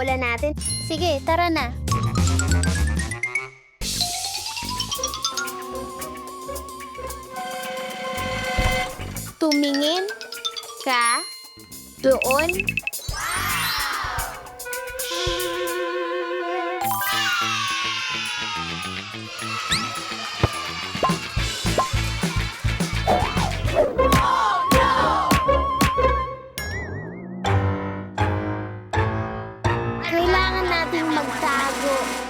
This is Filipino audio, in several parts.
Bola natin. Sige, tara na. Tumingin ka doon. Kailangan 没打过。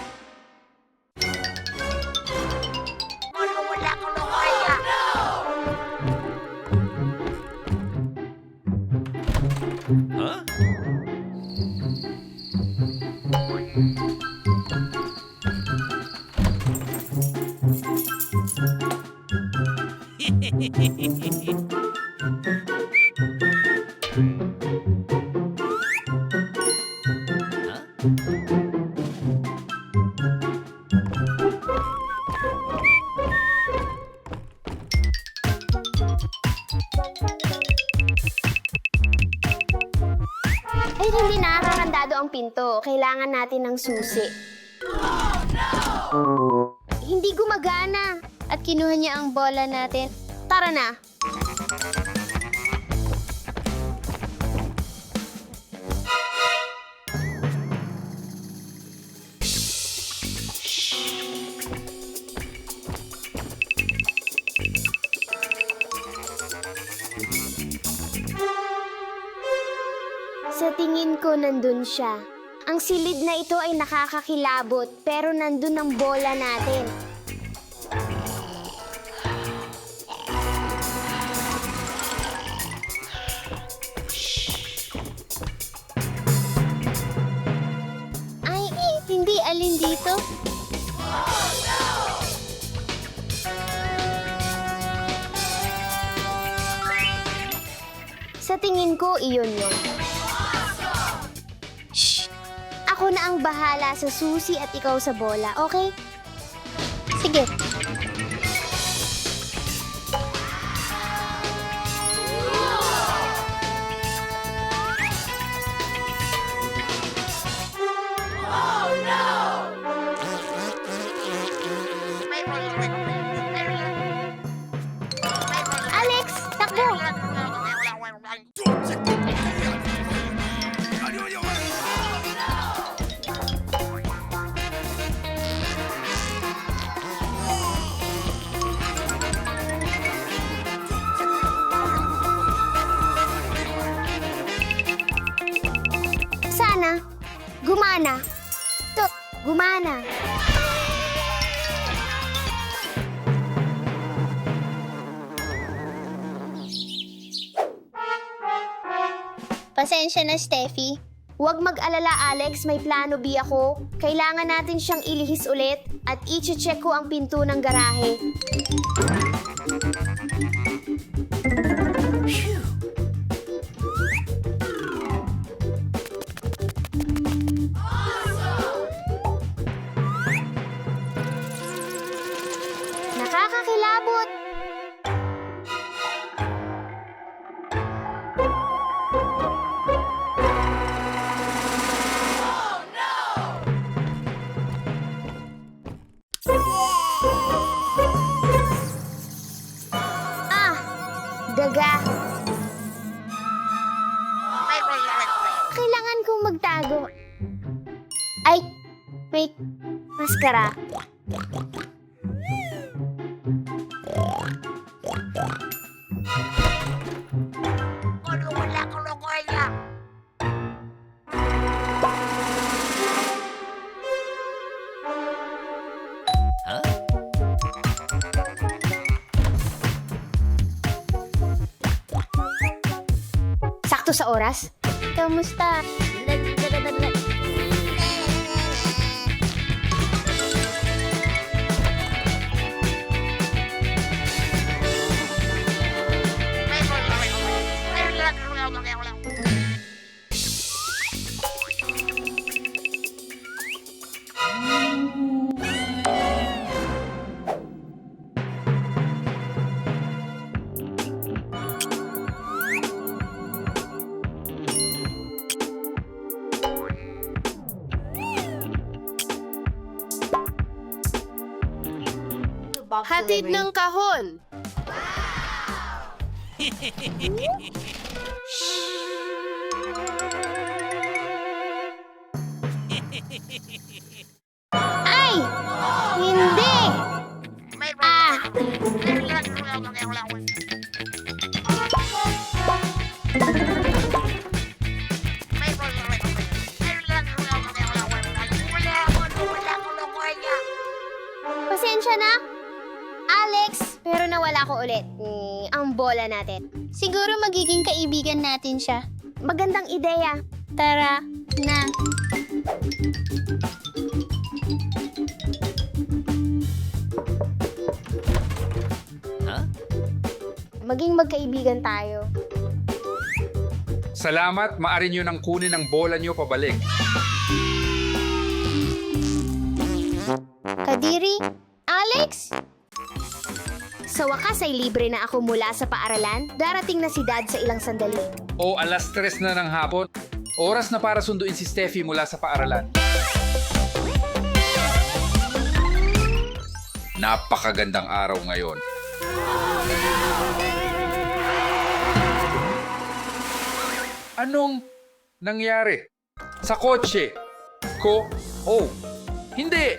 Ay, hindi nakakandado ang pinto. Kailangan natin ng susi. Hindi gumagana. At kinuha niya ang bola natin. Tara na. Nandun siya. Ang silid na ito ay nakakakilabot, pero nandun ang bola natin. Ay, hindi alin dito. Sa tingin ko, iyon yun. Na ang bahala sa susi at ikaw sa bola, okay? Sige. Alex, takbo! Gumana. To, gumana. Pasensya na, Steffi. Huwag mag-alala, Alex. May plano B ako. Kailangan natin siyang ilihis ulit at i-check ko ang pinto ng garahe. Sakto sa oras. Kamusta? Hatid ng kahon. Ay! Hindi! Ah! Pasensya na. Alex, pero nawala ko ulit. Mm, ang bola natin. Siguro magiging kaibigan natin siya. Magandang ideya. Tara, na. Maging magkaibigan tayo. Salamat, maaari nyo nang kunin ang bola nyo pabalik. Sa wakas ay libre na ako mula sa paaralan. Darating na si Dad sa ilang sandali. O alas tres na ng hapon, oras na para sunduin si Steffi mula sa paaralan. Napakagandang araw ngayon. Anong nangyari? Sa kotse? Ko? Oh, hindi!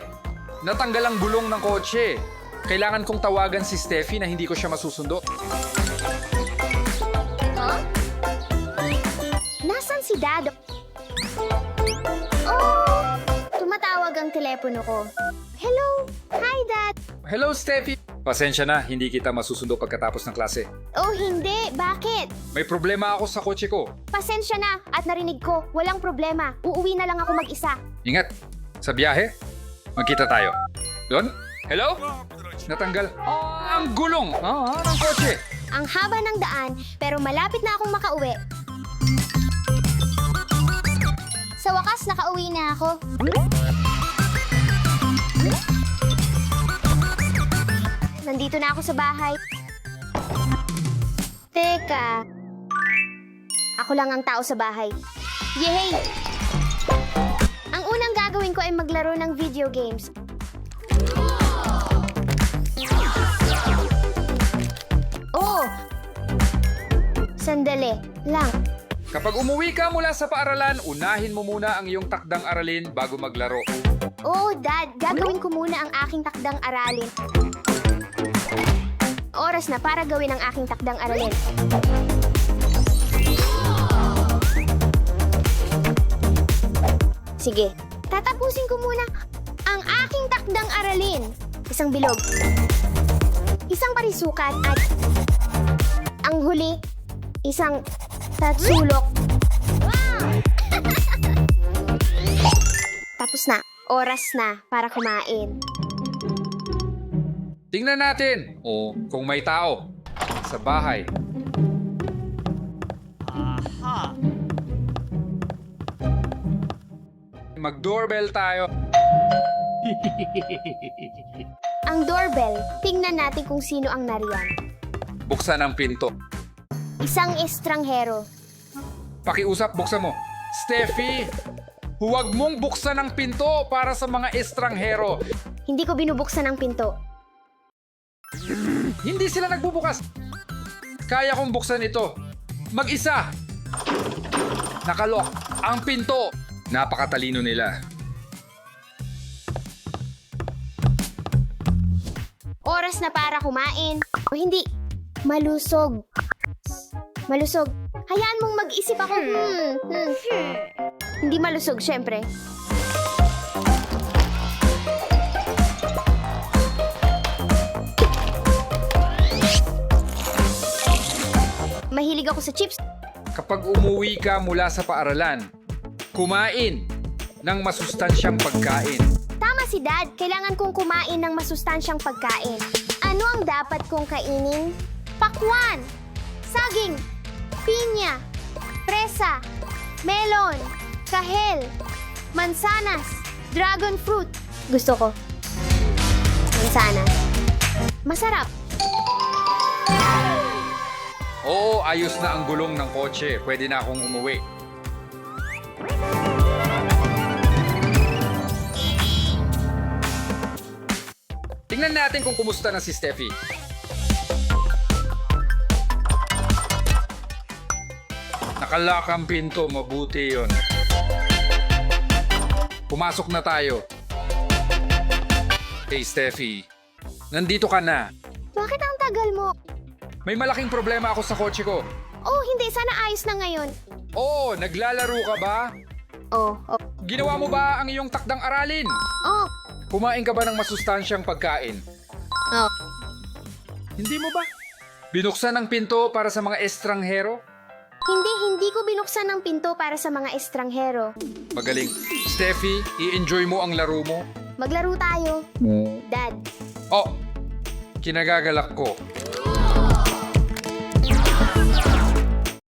Natanggal ang gulong ng kotse. Kailangan kong tawagan si Steffi na hindi ko siya masusundo. Nasaan si Dad? Oh! Tumatawag ang telepono ko. Hello? Hi, Dad! Hello, Steffi! Pasensya na, hindi kita masusundo pagkatapos ng klase. Oh, hindi. Bakit? May problema ako sa kotse ko. Pasensya na at narinig ko. Walang problema. Uuwi na lang ako mag-isa. Ingat, sa biyahe, magkita tayo. Doon? Hello? Natanggal. Ah, ang gulong! Ah, ah, ng kotse. Ang haba ng daan, pero malapit na akong makauwi. Sa wakas, nakauwi na ako. Nandito na ako sa bahay. Teka. Ako lang ang tao sa bahay. Yay! Ang unang gagawin ko ay maglaro ng video games. Oh! Sandali lang. Kapag umuwi ka mula sa paaralan, unahin mo muna ang iyong takdang aralin bago maglaro. Oh, Dad, gagawin ko muna ang aking takdang aralin. Oras na para gawin ang aking takdang aralin. Sige, tatapusin ko muna ang aking takdang aralin. Isang bilog, isang parisukat at ang huli, isang tatsulok. Tapos na. Oras na para kumain. Tingnan natin. O kung may tao sa bahay. Mag-doorbell tayo. Ang doorbell, tingnan natin kung sino ang nariyan. Buksan ang pinto. Isang estranghero. Pakiusap, buksan mo. Steffi, huwag mong buksan ang pinto para sa mga estranghero. Hindi ko binubuksan ang pinto. Hindi sila nagbubukas. Kaya kong buksan ito. Mag-isa. Nakalok ang pinto. Napakatalino nila. Oras na para kumain. O hindi, malusog. Malusog. Hayaan mong mag-isip ako. Hmm, hmm. Hindi malusog, syempre. Mahilig ako sa chips. Kapag umuwi ka mula sa paaralan, kumain ng masustansyang pagkain. Tama si Dad, kailangan kong kumain ng masustansyang pagkain. Ano ang dapat kong kainin? Pakwan, saging, pinya, presa, melon, kahel, mansanas, dragon fruit. Gusto ko. Mansanas. Masarap. Oo, ayos na ang gulong ng kotse. Pwede na akong umuwi. Tingnan natin kung kumusta na si Steffi. Nakalak ang pinto, mabuti yon. Pumasok na tayo. Hey Steffi, nandito ka na. Bakit ang tagal mo? May malaking problema ako sa kotse ko. Oh, hindi. Sana ayos na ngayon. Oo, naglalaro ka ba? Oh, oh. Ginawa mo ba ang iyong takdang aralin? Oh, Kumain ka ba ng masustansyang pagkain? oh. Hindi mo ba? Binuksan ang pinto para sa mga estranghero? Hindi, hindi ko binuksan ang pinto para sa mga estranghero. Magaling. Steffi, i-enjoy mo ang laro mo. Maglaro tayo. Dad. Oh, kinagagalak ko.